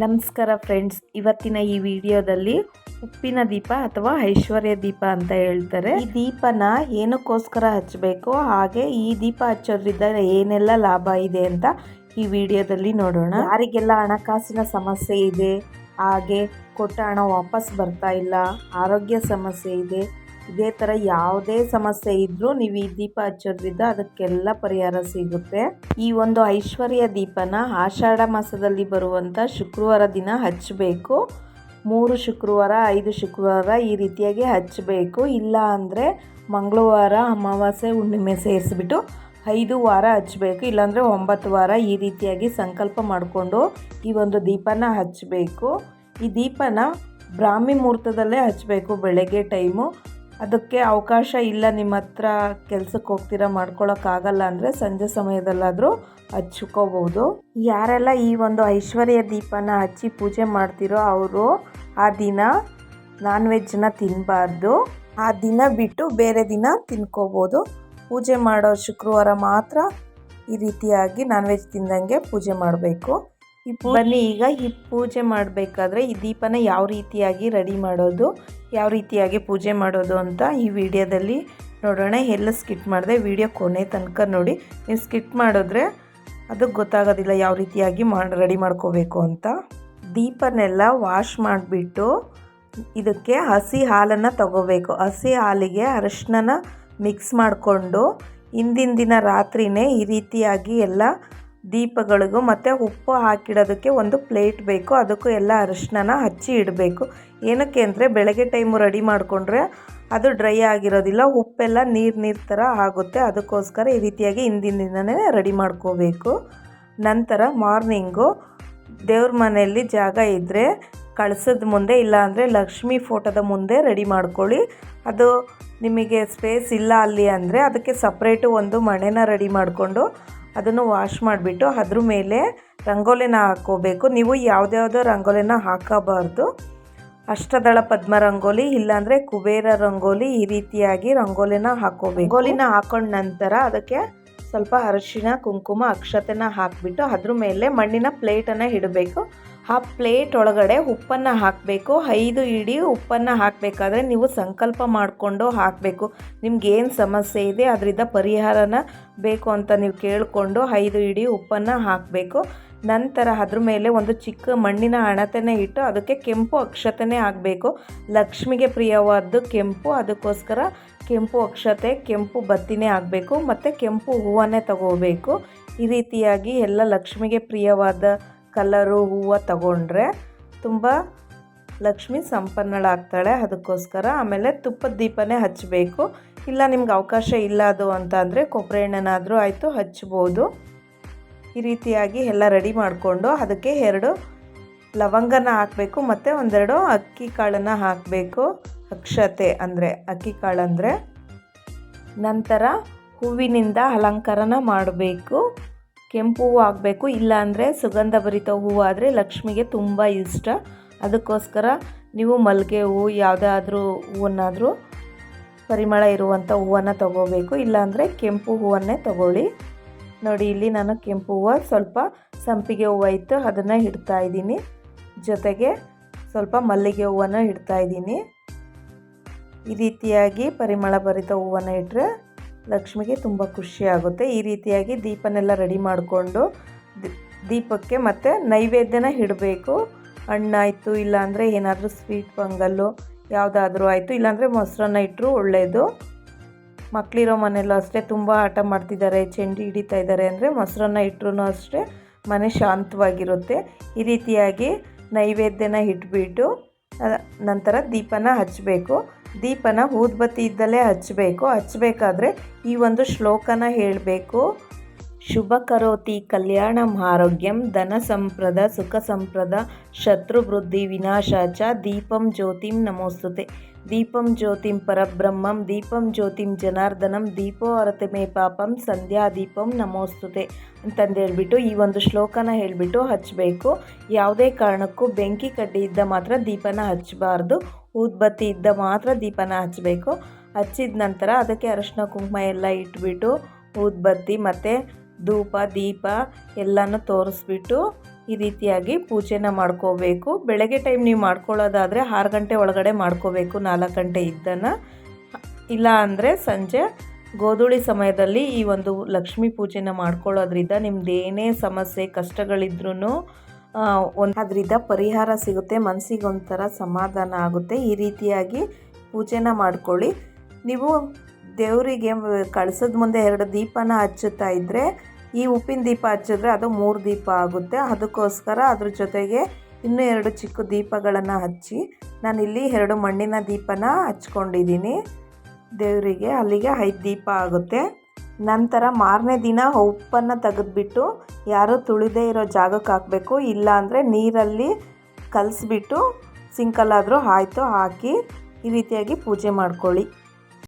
ನಮಸ್ಕಾರ ಫ್ರೆಂಡ್ಸ್ ಇವತ್ತಿನ ಈ ವಿಡಿಯೋದಲ್ಲಿ ಉಪ್ಪಿನ ದೀಪ ಅಥವಾ ಐಶ್ವರ್ಯ ದೀಪ ಅಂತ ಹೇಳ್ತಾರೆ. ಈ ದೀಪನ ಏನಕ್ಕೋಸ್ಕರ ಹಚ್ಚಬೇಕು ಹಾಗೆ ಈ ದೀಪ ಹಚ್ಚೋದ್ರಿಂದ ಏನೆಲ್ಲ ಲಾಭ ಇದೆ ಅಂತ ಈ ವಿಡಿಯೋದಲ್ಲಿ ನೋಡೋಣ. ಯಾರಿಗೆಲ್ಲ ಹಣಕಾಸಿನ ಸಮಸ್ಯೆ ಇದೆ, ಹಾಗೆ ಕೊಟ್ಟ ಹಣ ವಾಪಸ್ ಬರ್ತಾ ಇಲ್ಲ, ಆರೋಗ್ಯ ಸಮಸ್ಯೆ ಇದೆ ಇದೇ ಥರ ಯಾವುದೇ ಸಮಸ್ಯೆ ಇದ್ದರೂ ನೀವು ಈ ದೀಪ ಹಚ್ಚೋದ್ರಿಂದ ಅದಕ್ಕೆಲ್ಲ ಪರಿಹಾರ ಸಿಗುತ್ತೆ. ಈ ಒಂದು ಐಶ್ವರ್ಯ ದೀಪನ ಆಷಾಢ ಮಾಸದಲ್ಲಿ ಬರುವಂಥ ಶುಕ್ರವಾರ ದಿನ ಹಚ್ಚಬೇಕು. ಮೂರು ಶುಕ್ರವಾರ, ಐದು ಶುಕ್ರವಾರ ಈ ರೀತಿಯಾಗಿ ಹಚ್ಚಬೇಕು. ಇಲ್ಲ ಅಂದರೆ ಮಂಗಳವಾರ, ಅಮಾವಾಸ್ಯೆ, ಹುಣ್ಣಿಮೆ ಸೇರಿಸ್ಬಿಟ್ಟು ಐದು ವಾರ ಹಚ್ಚಬೇಕು. ಇಲ್ಲಾಂದರೆ ಒಂಬತ್ತು ವಾರ ಈ ರೀತಿಯಾಗಿ ಸಂಕಲ್ಪ ಮಾಡಿಕೊಂಡು ಈ ಒಂದು ದೀಪನ ಹಚ್ಚಬೇಕು. ಈ ದೀಪನ ಬ್ರಾಹ್ಮಿ ಮುಹೂರ್ತದಲ್ಲೇ ಹಚ್ಚಬೇಕು, ಬೆಳಗ್ಗೆ ಟೈಮು. ಅದಕ್ಕೆ ಅವಕಾಶ ಇಲ್ಲ ನಿಮ್ಮ ಹತ್ರ ಕೆಲ್ಸಕ್ಕೆ ಹೋಗ್ತೀರಾ ಮಾಡ್ಕೊಳ್ಳೋಕ್ಕಾಗಲ್ಲ ಅಂದರೆ ಸಂಜೆ ಸಮಯದಲ್ಲಾದರೂ ಹಚ್ಕೋಬೋದು ಯಾರೆಲ್ಲ ಈ ಒಂದು ಐಶ್ವರ್ಯ ದೀಪನ ಹಚ್ಚಿ ಪೂಜೆ ಮಾಡ್ತಿರೋ ಅವರು ಆ ದಿನ ನಾನ್ ವೆಜ್ನ ತಿನ್ನಬಾರ್ದು ಆ ದಿನ ಬಿಟ್ಟು ಬೇರೆ ದಿನ ತಿನ್ಕೋಬೋದು. ಪೂಜೆ ಮಾಡೋ ಶುಕ್ರವಾರ ಮಾತ್ರ ಈ ರೀತಿಯಾಗಿ ನಾನ್ ವೆಜ್ ತಿಂದಂಗೆ ಪೂಜೆ ಮಾಡಬೇಕು. ಈ ಬನ್ನಿ ಈಗ ಈ ಪೂಜೆ ಮಾಡಬೇಕಾದ್ರೆ ಈ ದೀಪನ ಯಾವ ರೀತಿಯಾಗಿ ರೆಡಿ ಮಾಡೋದು? ಯಾವ ರೀತಿಯಾಗಿ ಪೂಜೆ ಮಾಡೋದು ಅಂತ ಈ ವಿಡಿಯೋದಲ್ಲಿ ನೋಡೋಣ. ಎಲ್ಲ ಸ್ಕಿಟ್ ಮಾಡಿದೆ ವಿಡಿಯೋ ಕೊನೆ ತನಕ ನೋಡಿ. ನೀವು ಸ್ಕಿಟ್ ಮಾಡಿದ್ರೆ ಅದಕ್ಕೆ ಗೊತ್ತಾಗೋದಿಲ್ಲ ಯಾವ ರೀತಿಯಾಗಿ ಮಾಡಿ ರೆಡಿ ಮಾಡ್ಕೋಬೇಕು ಅಂತ. ದೀಪನೆಲ್ಲ ವಾಶ್ ಮಾಡಿಬಿಟ್ಟು ಇದಕ್ಕೆ ಹಸಿ ಹಾಲನ್ನು ತಗೋಬೇಕು. ಹಸಿ ಹಾಲಿಗೆ ಅರಶಿನ ಮಿಕ್ಸ್ ಮಾಡಿಕೊಂಡು ಹಿಂದಿನ ದಿನ ರಾತ್ರಿಯೇ ಈ ರೀತಿಯಾಗಿ ಎಲ್ಲ ದೀಪಗಳಿಗೂ ಮತ್ತು ಉಪ್ಪು ಹಾಕಿಡೋದಕ್ಕೆ ಒಂದು ಪ್ಲೇಟ್ ಬೇಕು. ಅದಕ್ಕೂ ಎಲ್ಲ ಅರಿಶಿನ ಹಚ್ಚಿ ಇಡಬೇಕು. ಏನಕ್ಕೆ ಅಂದರೆ ಬೆಳಗ್ಗೆ ಟೈಮು ರೆಡಿ ಮಾಡಿಕೊಂಡ್ರೆ ಅದು ಡ್ರೈ ಆಗಿರೋದಿಲ್ಲ. ಉಪ್ಪೆಲ್ಲ ನೀರು ನೀರು ಥರ ಆಗುತ್ತೆ. ಅದಕ್ಕೋಸ್ಕರ ಈ ರೀತಿಯಾಗಿ ಹಿಂದಿನ ದಿನವೇ ರೆಡಿ ಮಾಡ್ಕೋಬೇಕು. ನಂತರ ಮಾರ್ನಿಂಗು ದೇವ್ರ ಮನೆಯಲ್ಲಿ ಜಾಗ ಇದ್ದರೆ ಕಳಸದ ಮುಂದೆ ಇಲ್ಲಾಂದರೆ ಲಕ್ಷ್ಮಿ ಫೋಟೋದ ಮುಂದೆ ರೆಡಿ ಮಾಡ್ಕೊಳ್ಳಿ. ಅದು ನಿಮಗೆ ಸ್ಪೇಸ್ ಇಲ್ಲ ಅಲ್ಲಿ ಅಂದರೆ ಅದಕ್ಕೆ ಸಪ್ರೇಟು ಒಂದು ಮಣೆನ ರೆಡಿ ಮಾಡಿಕೊಂಡು ಅದನ್ನು ವಾಶ್ ಮಾಡಿಬಿಟ್ಟು ಅದ್ರ ಮೇಲೆ ರಂಗೋಲಿನ ಹಾಕೋಬೇಕು ನೀವು ಯಾವುದ್ಯಾವುದೋ ರಂಗೋಲಿನ ಹಾಕಬಾರ್ದು. ಅಷ್ಟದಳ ಪದ್ಮ ರಂಗೋಲಿ, ಇಲ್ಲಾಂದರೆ ಕುಬೇರ ರಂಗೋಲಿ ಈ ರೀತಿಯಾಗಿ ರಂಗೋಲಿನ ಹಾಕೋಬೇಕು ರಂಗೋಲಿನ ಹಾಕೊಂಡ ನಂತರ ಅದಕ್ಕೆ ಸ್ವಲ್ಪ ಅರಿಶಿನ ಕುಂಕುಮ, ಅಕ್ಷತೆನ ಹಾಕಿಬಿಟ್ಟು ಅದ್ರ ಮೇಲೆ ಮಣ್ಣಿನ ಪ್ಲೇಟನ್ನು ಇಡಬೇಕು. ಆ ಪ್ಲೇಟ್ ಒಳಗಡೆ ಉಪ್ಪನ್ನು ಹಾಕಬೇಕು. ಐದು ಇಡಿ ಉಪ್ಪನ್ನು ಹಾಕಬೇಕಾದ್ರೆ ನೀವು ಸಂಕಲ್ಪ ಮಾಡಿಕೊಂಡು ಹಾಕಬೇಕು. ನಿಮ್ಗೇನು ಸಮಸ್ಯೆ ಇದೆ, ಅದರಿಂದ ಪರಿಹಾರನ ಬೇಕು ಅಂತ ನೀವು ಕೇಳಿಕೊಂಡು ಐದು ಇಡಿ ಉಪ್ಪನ್ನು ಹಾಕಬೇಕು. ನಂತರ ಅದ್ರ ಮೇಲೆ ಒಂದು ಚಿಕ್ಕ ಮಣ್ಣಿನ ಹಣತೆನೇ ಇಟ್ಟು ಅದಕ್ಕೆ ಕೆಂಪು ಅಕ್ಷತೆನೇ ಆಗಬೇಕು ಲಕ್ಷ್ಮಿಗೆ ಪ್ರಿಯವಾದ್ದು ಕೆಂಪು, ಅದಕ್ಕೋಸ್ಕರ ಕೆಂಪು ಅಕ್ಷತೆ, ಕೆಂಪು ಬತ್ತಿನೇ ಆಗಬೇಕು ಮತ್ತು ಕೆಂಪು ಹೂವನ್ನೇ ತಗೋಬೇಕು. ಈ ರೀತಿಯಾಗಿ ಎಲ್ಲ ಲಕ್ಷ್ಮಿಗೆ ಪ್ರಿಯವಾದ ಕಲರು, ಹೂವು ತಗೊಂಡ್ರೆ ತುಂಬ ಲಕ್ಷ್ಮಿ ಸಂಪನ್ನಳಾಗ್ತಾಳೆ. ಅದಕ್ಕೋಸ್ಕರ ಆಮೇಲೆ ತುಪ್ಪದ ದೀಪನೇ ಹಚ್ಚಬೇಕು ಇಲ್ಲ, ನಿಮ್ಗೆ ಅವಕಾಶ ಇಲ್ಲ ಅದು ಅಂತ ಅಂದರೆ ಕೊಬ್ಬರಿ ಎಣ್ಣೆನಾದರೂ ಆಯಿತು ಹಚ್ಬೋದು. ಈ ರೀತಿಯಾಗಿ ಎಲ್ಲ ರೆಡಿ ಮಾಡಿಕೊಂಡು ಅದಕ್ಕೆ ಎರಡು ಲವಂಗನ ಹಾಕಬೇಕು ಮತ್ತು ಒಂದೆರಡು ಅಕ್ಕಿ ಕಾಳನ್ನು ಹಾಕಬೇಕು. ಅಕ್ಷತೆ ಅಂದರೆ, ಅಕ್ಕಿ ಕಾಳಂದರೆ ನಂತರ ಹೂವಿನಿಂದ ಅಲಂಕಾರನ ಮಾಡಬೇಕು. ಕೆಂಪು ಹೂವು ಆಗಬೇಕು ಇಲ್ಲಾಂದರೆ ಸುಗಂಧಭರಿತ ಹೂವು ಆದರೆ ಲಕ್ಷ್ಮಿಗೆ ತುಂಬ ಇಷ್ಟ. ಅದಕ್ಕೋಸ್ಕರ ನೀವು ಮಲ್ಲಿಗೆ ಹೂವು ಯಾವುದಾದ್ರೂ ಹೂವನ್ನಾದರೂ ಪರಿಮಳ ಇರುವಂಥ ಹೂವನ್ನು ತಗೋಬೇಕು. ಇಲ್ಲಾಂದರೆ ಕೆಂಪು ಹೂವನ್ನೇ ತಗೊಳ್ಳಿ. ನೋಡಿ, ಇಲ್ಲಿ ನಾನು ಕೆಂಪು ಹೂವು ಸ್ವಲ್ಪ ಸಂಪಿಗೆ ಹೂವು ಇತ್ತು, ಅದನ್ನು ಇಡ್ತಾ ಇದ್ದೀನಿ. ಜೊತೆಗೆ ಸ್ವಲ್ಪ ಮಲ್ಲಿಗೆ ಹೂವನ್ನು ಇಡ್ತಾ ಇದ್ದೀನಿ. ಈ ರೀತಿಯಾಗಿ ಪರಿಮಳ ಭರಿತ ಹೂವನ್ನು ಇಟ್ಟರೆ ಲಕ್ಷ್ಮಿಗೆ ತುಂಬ ಖುಷಿ ಆಗುತ್ತೆ. ಈ ರೀತಿಯಾಗಿ ದೀಪನೆಲ್ಲ ರೆಡಿ ಮಾಡಿಕೊಂಡು ದೀಪಕ್ಕೆ ಮತ್ತು ನೈವೇದ್ಯನ ಇಡಬೇಕು. ಹಣ್ಣಾಯಿತು ಇಲ್ಲಾಂದರೆ ಏನಾದರೂ ಸ್ವೀಟ್ ಪೊಂಗಲ್ಲು ಯಾವುದಾದ್ರೂ ಆಯಿತು ಇಲ್ಲಾಂದರೆ ಮೊಸರನ್ನ ಇಟ್ಟರು ಒಳ್ಳೆಯದು ಮಕ್ಕಳಿರೋ ಮನೆಯಲ್ಲೂ ಅಷ್ಟೇ ತುಂಬ ಆಟ ಮಾಡ್ತಿದ್ದಾರೆ, ಚೆಂಡಿ ಹಿಡಿತಾ ಇದ್ದಾರೆ ಅಂದರೆ ಮೊಸರನ್ನ ಇಟ್ಟರು ಅಷ್ಟೇ ಮನೆ ಶಾಂತವಾಗಿರುತ್ತೆ. ಈ ರೀತಿಯಾಗಿ ನೈವೇದ್ಯನ ಇಟ್ಬಿಟ್ಟು ನಂತರ ದೀಪನ ಹಚ್ಚಬೇಕು ದೀಪನ ಊದ್ಬತ್ತಿ ಇದ್ದಲ್ಲೇ ಹಚ್ಚಬೇಕು ಹಚ್ಚಬೇಕಾದ್ರೆ ಈ ಒಂದು ಶ್ಲೋಕನ ಹೇಳಬೇಕು. ಶುಭ ಕರೋತಿ ಕಲ್ಯಾಣಂ ಆರೋಗ್ಯಂ ಧನ ಸಂಪ್ರದ ಸುಖ ಸಂಪ್ರದ ಶತ್ರು ವೃದ್ಧಿ ವಿನಾಶಾಚ ದೀಪಂ ಜ್ಯೋತಿಂ ನಮೋಸ್ತುತೆ. ದೀಪಂ ಜ್ಯೋತಿಂ ಪರಬ್ರಹ್ಮಂ, ದೀಪಂ ಜ್ಯೋತಿಂ ಜನಾರ್ದನಂ, ದೀಪೋ ಅರತೆ ಮೇ ಪಾಪಂ, ಸಂಧ್ಯಾ ದೀಪಂ ನಮೋಸ್ತುತೆ ಅಂತಂದೇಳ್ಬಿಟ್ಟು ಈ ಒಂದು ಶ್ಲೋಕನ ಹೇಳಿಬಿಟ್ಟು ಹಚ್ಚಬೇಕು ಯಾವುದೇ ಕಾರಣಕ್ಕೂ ಬೆಂಕಿ ಕಡ್ಡಿ ಇದ್ದ ಮಾತ್ರ ದೀಪನ ಹಚ್ಚಬಾರ್ದು ಊದ್ಬತ್ತಿ ಇದ್ದ ಮಾತ್ರ ದೀಪನ ಹಚ್ಚಬೇಕು ಹಚ್ಚಿದ ನಂತರ ಅದಕ್ಕೆ ಅರಶಿನ ಕುಂಕುಮ ಎಲ್ಲ ಇಟ್ಬಿಟ್ಟು, ಊದ್ಬತ್ತಿ ಮತ್ತು ಧೂಪ, ದೀಪ ಎಲ್ಲನೂ ತೋರಿಸ್ಬಿಟ್ಟು ಈ ರೀತಿಯಾಗಿ ಪೂಜೆನ ಮಾಡ್ಕೋಬೇಕು. ಬೆಳಗ್ಗೆ ಟೈಮ್ ನೀವು ಮಾಡ್ಕೊಳ್ಳೋದಾದರೆ ಆರು ಗಂಟೆ ಒಳಗಡೆ ಮಾಡ್ಕೋಬೇಕು ನಾಲ್ಕು ಗಂಟೆ ಇದ್ದನ್ನು ಇಲ್ಲ ಅಂದರೆ ಸಂಜೆ ಗೋಧೂಳಿ ಸಮಯದಲ್ಲಿ ಈ ಒಂದು ಲಕ್ಷ್ಮೀ ಪೂಜೆನ ಮಾಡ್ಕೊಳ್ಳೋದ್ರಿಂದ ನಿಮ್ದು ಏನೇ ಸಮಸ್ಯೆ ಕಷ್ಟಗಳಿದ್ರೂ ಒಂದು ಅದರಿಂದ ಪರಿಹಾರ ಸಿಗುತ್ತೆ ಮನಸ್ಸಿಗೆ ಒಂಥರ ಸಮಾಧಾನ ಆಗುತ್ತೆ. ಈ ರೀತಿಯಾಗಿ ಪೂಜೆನ ಮಾಡ್ಕೊಳ್ಳಿ. ನೀವು ದೇವರಿಗೆ ಕಳಸದ ಮುಂದೆ ಎರಡು ದೀಪನ ಹಚ್ಚುತ್ತಾ ಇದ್ದರೆ ಈ ಉಪ್ಪಿನ ದೀಪ ಹಚ್ಚಿದ್ರೆ ಅದು ಮೂರು ದೀಪ ಆಗುತ್ತೆ. ಅದಕ್ಕೋಸ್ಕರ ಅದ್ರ ಜೊತೆಗೆ ಇನ್ನೂ ಎರಡು ಚಿಕ್ಕ ದೀಪಗಳನ್ನು ಹಚ್ಚಿ ನಾನಿಲ್ಲಿ ಎರಡು ಮಣ್ಣಿನ ದೀಪನ ಹಚ್ಕೊಂಡಿದ್ದೀನಿ. ದೇವರಿಗೆ ಅಲ್ಲಿಗೆ ಐದು ದೀಪ ಆಗುತ್ತೆ. ನಂತರ ಮಾರನೇ ದಿನ ಉಪ್ಪನ್ನು ತೆಗೆದುಬಿಟ್ಟು ಯಾರೂ ತುಳಿದೇ ಇರೋ ಜಾಗಕ್ಕೆ ಹಾಕಬೇಕು. ಇಲ್ಲ ಅಂದರೆ ನೀರಲ್ಲಿ ಕಲಸಿಬಿಟ್ಟು ಸಿಂಕಲ್ಲಾದರೂ ಆಯಿತು ಹಾಕಿ ಈ ರೀತಿಯಾಗಿ ಪೂಜೆ ಮಾಡ್ಕೊಳ್ಳಿ.